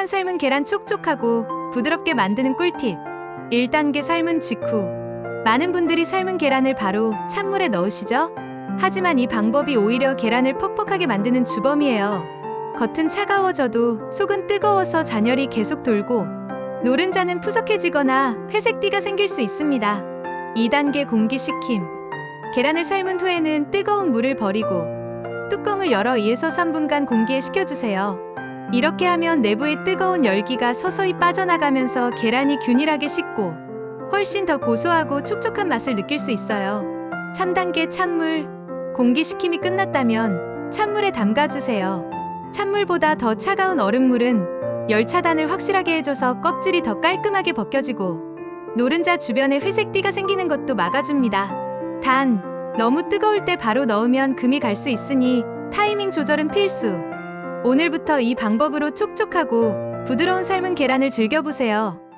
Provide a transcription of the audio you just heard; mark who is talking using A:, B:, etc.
A: 촉촉한 삶은 계란 촉촉하고 부드럽게 만드는 꿀팁. 1단계 삶은 직후. 많은 분들이 삶은 계란을 바로 찬물에 넣으시죠? 하지만 이 방법이 오히려 계란을 퍽퍽하게 만드는 주범이에요. 겉은 차가워져도 속은 뜨거워서 잔열이 계속 돌고 노른자는 푸석해지거나 회색띠가 생길 수 있습니다. 2단계 공기식힘. 계란을 삶은 후에는 뜨거운 물을 버리고 뚜껑을 열어 2에서 3분간 공기에 식혀주세요. 이렇게 하면 내부의 뜨거운 열기가 서서히 빠져나가면서 계란이 균일하게 식고 훨씬 더 고소하고 촉촉한 맛을 느낄 수 있어요. 3단계 찬물. 공기식힘이 끝났다면 찬물에 담가주세요. 찬물보다 더 차가운 얼음물은 열 차단을 확실하게 해줘서 껍질이 더 깔끔하게 벗겨지고 노른자 주변에 회색 띠가 생기는 것도 막아줍니다. 단, 너무 뜨거울 때 바로 넣으면 금이 갈 수 있으니 타이밍 조절은 필수. 오늘부터 이 방법으로 촉촉하고 부드러운 삶은 계란을 즐겨보세요.